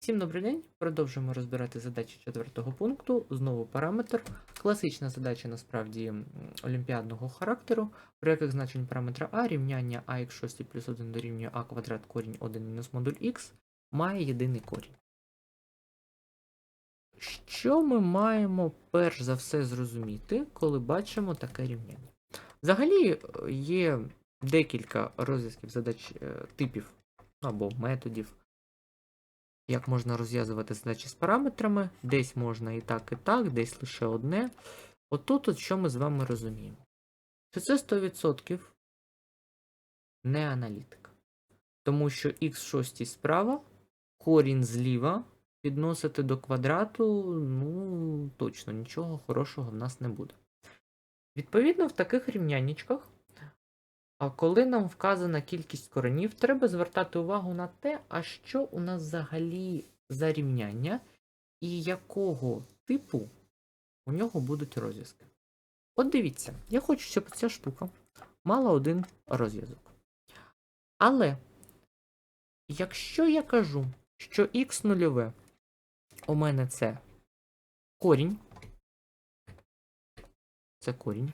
Всім добрий день. Продовжуємо розбирати задачі четвертого пункту. Знову параметр. Класична задача насправді олімпіадного характеру, при яких значень параметра А рівняння ax6 плюс 1 дорівнює а квадрат корінь 1 мінус модуль х має єдиний корінь. Що ми маємо перш за все зрозуміти, коли бачимо таке рівняння? Взагалі е, є декілька розв'язків задач е, типів або методів як можна розв'язувати задачі з параметрами. Десь можна і так, і так, десь лише одне. Отут, от що ми з вами розуміємо? Що це 100% не аналітика. Тому що х6 справа, корінь зліва підносити до квадрату, ну, точно нічого хорошого в нас не буде. Відповідно, в таких рівняннячках а коли нам вказана кількість коренів, треба звертати увагу на те, а що у нас взагалі за рівняння і якого типу у нього будуть розв'язки. От дивіться, я хочу, щоб ця штука мала один розв'язок. Але якщо я кажу, що х нульове у мене це корінь, це корінь.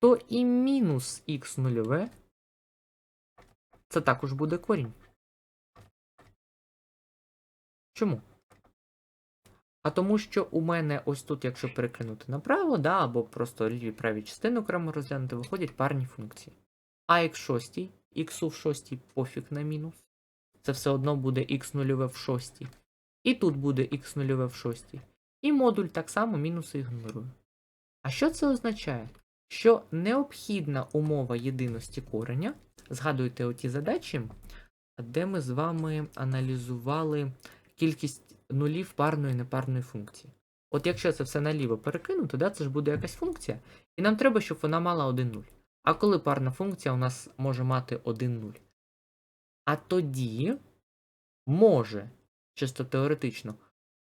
То і мінус х нульове це також буде корінь. Чому? А тому, що у мене ось тут, якщо перекинути направо, да, або просто ліві праві частини окремо розглянути, виходять парні функції. А х6, х в шостій пофіг на мінус. Це все одно буде х нульове в шостій. І тут буде х нульове в шостій. І модуль так само мінуси ігнорує. А що це означає? Що необхідна умова єдиності кореня, згадуйте оті задачі, де ми з вами аналізували кількість нулів парної і непарної функції. От якщо це все наліво перекинути, да, це ж буде якась функція, і нам треба, щоб вона мала 1 нуль. А коли парна функція у нас може мати 1 нуль? А тоді може, чисто теоретично,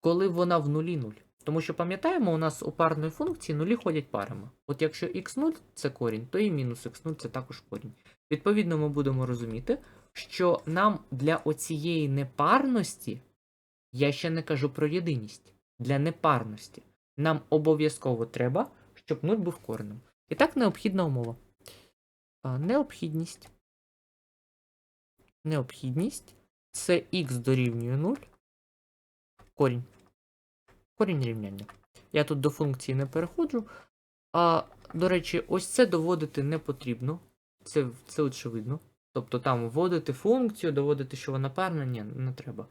коли вона в нулі нуль. Тому що пам'ятаємо, у нас у парної функції нулі ходять парами. От якщо x0 це корінь, то і мінус x0 це також корінь. Відповідно, ми будемо розуміти, що нам для оцієї непарності, я ще не кажу про єдиність, для непарності нам обов'язково треба, щоб 0 був коренем. І так необхідна умова. Необхідність. Необхідність це х дорівнює 0, корінь. Корінь рівняння. Я тут до функції не переходжу. А, до речі, ось це доводити не потрібно. Це це очевидно. Тобто там вводити функцію, доводити, що вона парна, ні, не треба.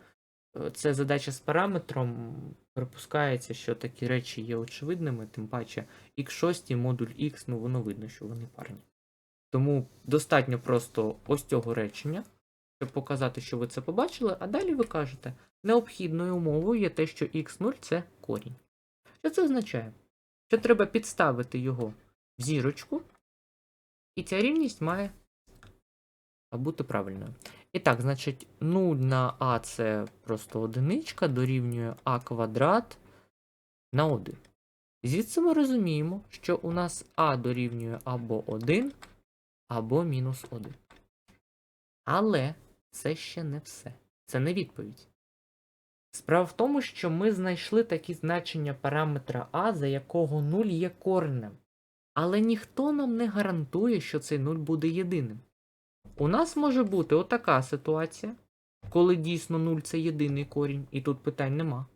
Е, Це задача з параметром. Припускається, що такі речі є очевидними, тим паче x6 модуль x, ну воно видно, що вони парні. Тому достатньо просто ось цього речення, щоб показати, що ви це побачили, а далі ви кажете, необхідною умовою є те, що x0 це корінь. Що це означає? Що треба підставити його в зірочку, і ця рівність має бути правильною. І так, значить, 0 на а це просто одиничка, дорівнює а квадрат на 1. Звідси ми розуміємо, що у нас а дорівнює або 1, або мінус 1. Але це ще не все. Це не відповідь. Справа в тому, що ми знайшли такі значення параметра А, за якого 0 є коренем. Але ніхто нам не гарантує, що цей 0 буде єдиним. У нас може бути отака ситуація, коли дійсно 0 це єдиний корінь, і тут питань нема.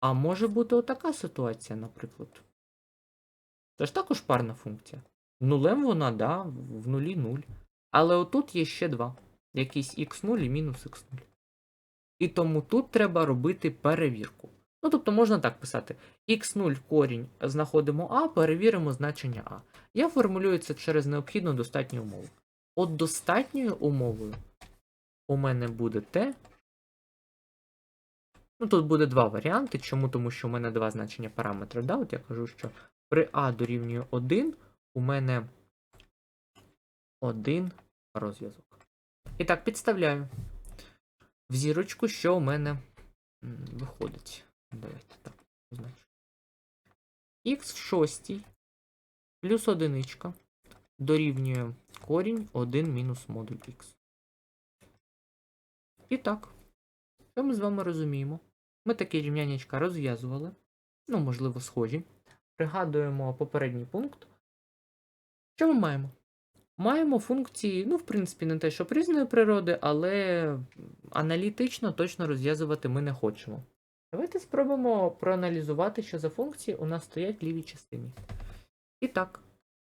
А може бути отака ситуація, наприклад. Це ж також парна функція. Нулем вона, да, в нулі 0. Але отут є ще два. Якийсь x0 і мінус x0. І тому тут треба робити перевірку. Ну, тобто можна так писати: x0 корінь знаходимо А, перевіримо значення А. Я формулюю це через необхідну достатню умову. От достатньою умовою у мене буде те. Ну, тут буде два варіанти. Чому? Тому що у мене два значення параметри. Да? От я кажу, що при А дорівнює 1 у мене один розв'язок. І так, підставляю в зірочку, що у мене виходить. Давайте так, позначу. Х в шостій плюс одиничка дорівнює корінь 1 мінус модуль х. І так, що ми з вами розуміємо? Ми такі рівняннячка розв'язували, ну, можливо, схожі. Пригадуємо попередній пункт. Що ми маємо? Маємо функції, ну, в принципі, не те, що різної природи, але аналітично точно розв'язувати ми не хочемо. Давайте спробуємо проаналізувати, що за функції у нас стоять в лівій частині. І так,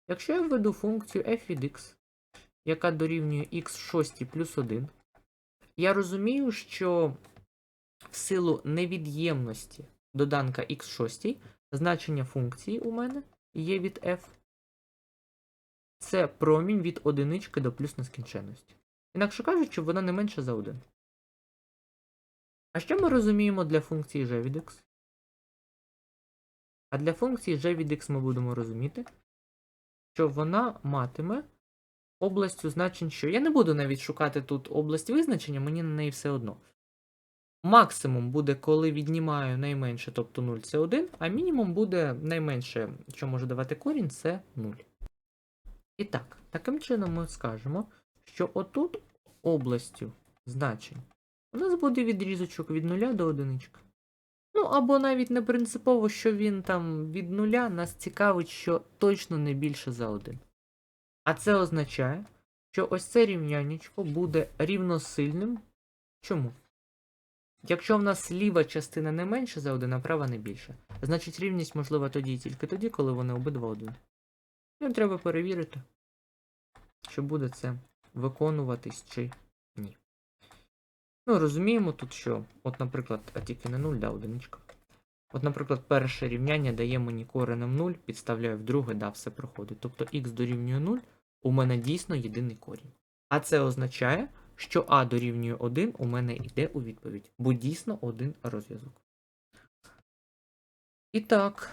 якщо я введу функцію f від x, яка дорівнює x6 плюс 1, я розумію, що в силу невід'ємності доданка x6 значення функції у мене є від f. Це промінь від одинички до плюс нескінченності. Інакше кажучи, вона не менша за 1. А що ми розуміємо для функції g від x? А для функції g від x ми будемо розуміти, що вона матиме областю значень, що. Я не буду навіть шукати тут область визначення, мені на неї все одно. Максимум буде, коли віднімаю найменше, тобто 0 це 1, а мінімум буде найменше, що може давати корінь, це 0. І так, таким чином ми скажемо, що отут областю значень у нас буде відрізочок від 0 до 1. Ну, або навіть не принципово, що він там від 0, нас цікавить, що точно не більше за 1. А це означає, що ось це рівняннячко буде рівносильним. Чому? Якщо в нас ліва частина не менше за 1, а права не більше, значить рівність можлива тоді і тільки тоді, коли вони обидва 1. Нам треба перевірити, чи буде це виконуватись чи. Ну, розуміємо тут, що, от, наприклад, а тільки не 0, да, одиничка. От, наприклад, перше рівняння дає мені коренем 0, підставляю в друге, да, все проходить. Тобто х дорівнює 0, у мене дійсно єдиний корінь. А це означає, що а дорівнює 1 у мене йде у відповідь, бо дійсно один розв'язок. І так,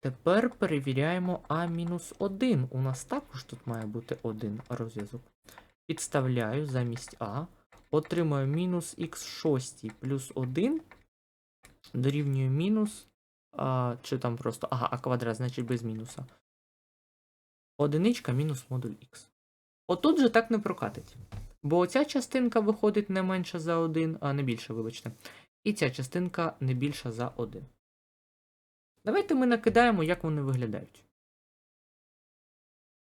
тепер перевіряємо А-1. У нас також тут має бути один розв'язок. Підставляю замість А. Отримаю мінус х6 плюс 1 дорівнює мінус. А, чи там просто. Ага, а квадрат, значить без мінуса. Одиничка мінус модуль х. Отут же так не прокатить. Бо оця частинка виходить не менша за 1, а не більше, вибачте. І ця частинка не більша за 1. Давайте ми накидаємо, як вони виглядають.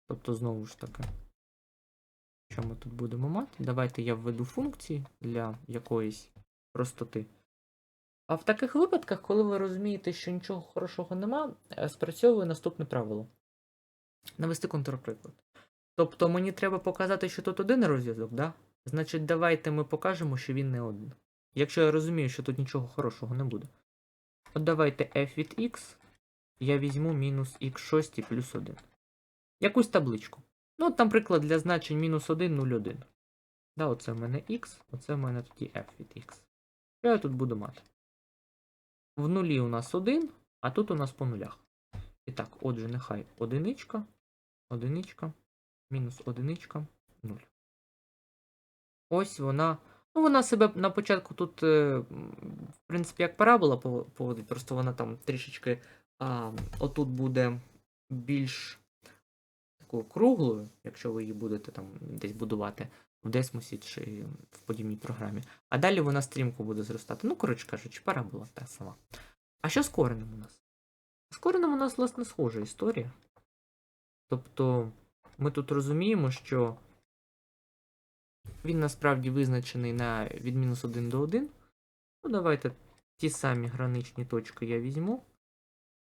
Тобто, знову ж таки, що ми тут будемо мати? Давайте я введу функції для якоїсь простоти. А в таких випадках, коли ви розумієте, що нічого хорошого нема, е, спрацьовує наступне правило. Навести контрприклад. Тобто мені треба показати, що тут один розв'язок, да? Значить, давайте ми покажемо, що він не один. Якщо я розумію, що тут нічого хорошого не буде. От давайте f від x, я візьму мінус x6 плюс 1. Якусь табличку. Ну, от, наприклад, для значень мінус 1, 0, 1. Да, оце в мене x, оце в мене тоді f від x. Що я тут буду мати? В нулі у нас 1, а тут у нас по нулях. І так, отже, нехай одиничка, одиничка, мінус одиничка, 0. Ось вона. Ну, вона себе на початку тут, е, в принципі, як парабола поводить, просто вона там трішечки а, отут буде більш такою круглою, якщо ви її будете там десь будувати в Десмосі чи в подібній програмі. А далі вона стрімко буде зростати. Ну, коротше кажучи, парабола та сама. А що з коренем у нас? З коренем у нас, власне, схожа історія. Тобто, ми тут розуміємо, що він насправді визначений на від мінус 1 до 1. Ну, давайте ті самі граничні точки я візьму.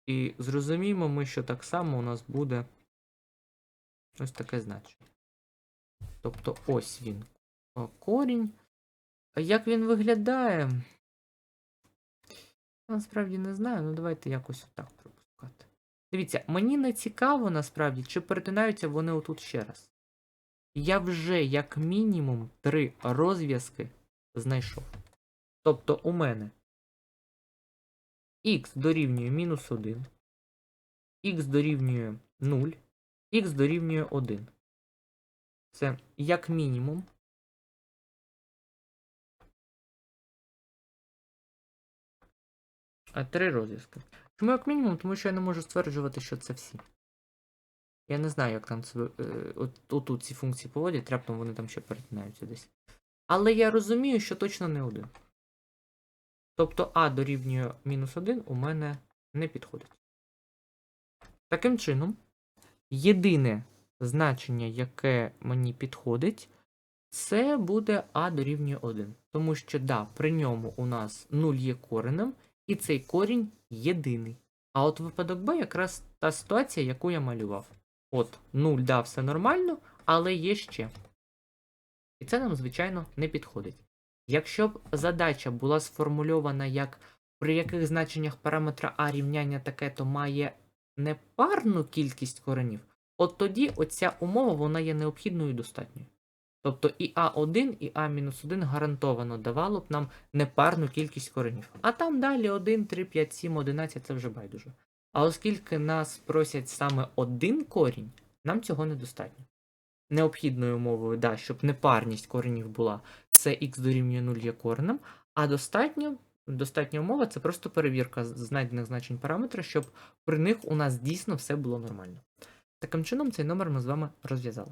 І зрозуміємо ми, що так само у нас буде ось таке значення. Тобто ось він корінь. Як він виглядає? Насправді не знаю, ну давайте якось отак пропускати. Дивіться, мені не цікаво насправді, чи перетинаються вони отут ще раз. Я вже як мінімум три розв'язки знайшов. Тобто у мене х дорівнює мінус 1, х дорівнює 0, х дорівнює 1. Це як мінімум. А три розв'язки. Чому як мінімум? Тому що я не можу стверджувати, що це всі. Я не знаю, як там це. е, От, отут ці функції поводять, раптом вони там ще перетинаються десь. Але я розумію, що точно не 1. Тобто А дорівнює мінус 1 у мене не підходить. Таким чином, єдине значення, яке мені підходить, це буде А дорівнює 1. Тому що, да, при ньому у нас 0 є коренем, і цей корінь єдиний. А от випадок Б якраз та ситуація, яку я малював. От 0, да, все нормально, але є ще. І це нам, звичайно, не підходить. Якщо б задача була сформульована як при яких значеннях параметра А рівняння таке, то має непарну кількість коренів, от тоді оця умова вона є необхідною і достатньою. Тобто і А1, і А-1 гарантовано давало б нам непарну кількість коренів. А там далі 1, 3, 5, 7, 11 це вже байдуже. А оскільки нас просять саме один корінь, нам цього недостатньо. Необхідною умовою, да, щоб непарність коренів була, це х дорівнює 0 є коренем, а достатньо, достатня умова це просто перевірка знайдених значень параметра, щоб при них у нас дійсно все було нормально. Таким чином, цей номер ми з вами розв'язали.